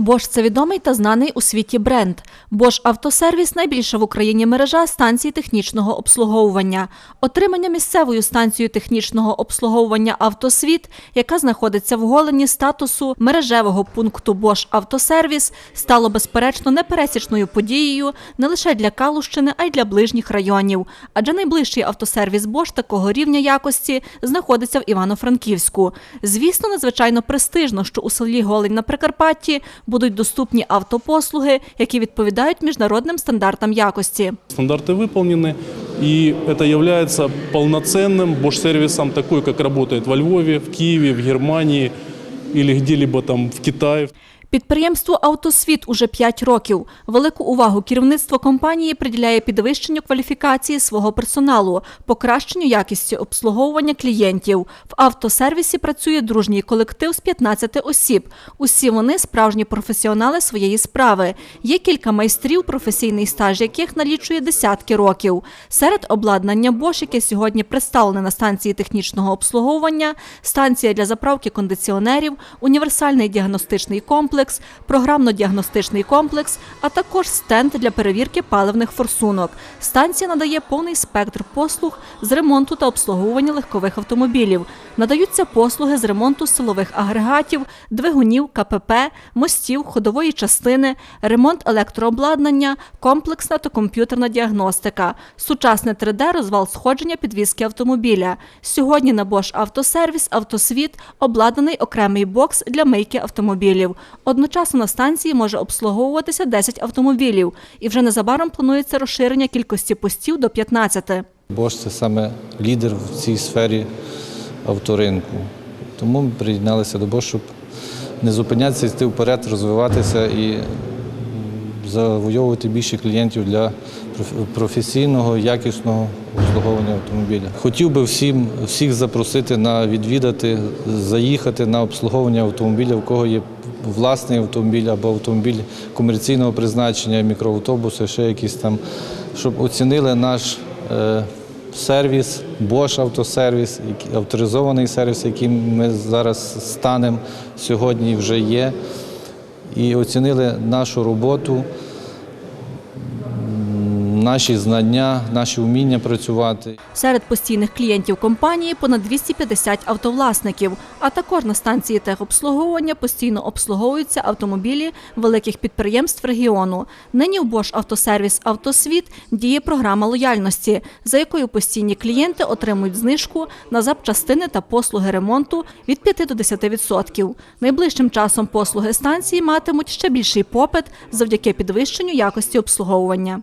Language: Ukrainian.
Bosch – це відомий та знаний у світі бренд. Bosch Автосервіс – найбільша в Україні мережа станцій технічного обслуговування. Отримання місцевою станцією технічного обслуговування «Автосвіт», яка знаходиться в Голені статусу мережевого пункту Bosch Автосервіс, стало безперечно непересічною подією не лише для Калущини, а й для ближніх районів. Адже найближчий автосервіс Bosch такого рівня якості знаходиться в Івано-Франківську. Звісно, надзвичайно престижно, що у селі Голень на Прикарпатті будуть доступні автопослуги, які відповідають міжнародним стандартам якості. Стандарты выполнены, и это является полноценным Bosch-сервисом, такой, как работает во Львове, в Киеве, в Германии или где-либо там в Китае. Підприємству «Автосвіт» уже 5 років. Велику увагу керівництво компанії приділяє підвищенню кваліфікації свого персоналу, покращенню якості обслуговування клієнтів. В автосервісі працює дружній колектив з 15 осіб. Усі вони справжні професіонали своєї справи. Є кілька майстрів, професійний стаж яких налічує десятки років. Серед обладнання Bosch, яке сьогодні представлене на станції технічного обслуговування, станція для заправки кондиціонерів, універсальний діагностичний комплекс, програмно-діагностичний комплекс, а також стенд для перевірки паливних форсунок. Станція надає повний спектр послуг з ремонту та обслуговування легкових автомобілів. Надаються послуги з ремонту силових агрегатів, двигунів, КПП, мостів, ходової частини, ремонт електрообладнання, комплексна та комп'ютерна діагностика, сучасне 3D-розвал сходження підвіски автомобіля. Сьогодні на Bosch Автосервіс «Автосвіт» обладнаний окремий бокс для мийки автомобілів. Одночасно на станції може обслуговуватися 10 автомобілів, і вже незабаром планується розширення кількості постів до 15. Bosch – це саме лідер в цій сфері авторинку. Тому ми приєдналися до Bosch, щоб не зупинятися, йти вперед, розвиватися і завойовувати більше клієнтів для професійного, якісного обслуговування автомобіля. Хотів би всім, всіх запросити на відвідати, заїхати на обслуговування автомобіля, у кого є власний автомобіль або автомобіль комерційного призначення, мікроавтобуси, ще якісь там, щоб оцінили наш е, сервіс, Bosch автосервіс, авторизований сервіс, яким ми зараз станемо сьогодні вже є, і оцінили нашу роботу, наші знання, наші вміння працювати. Серед постійних клієнтів компанії понад 250 автовласників, а також на станції техобслуговування постійно обслуговуються автомобілі великих підприємств регіону. Нині в Bosch Автосервіс «Автосвіт» діє програма лояльності, за якою постійні клієнти отримують знижку на запчастини та послуги ремонту від 5 до 10%. Найближчим часом послуги станції матимуть ще більший попит завдяки підвищенню якості обслуговування.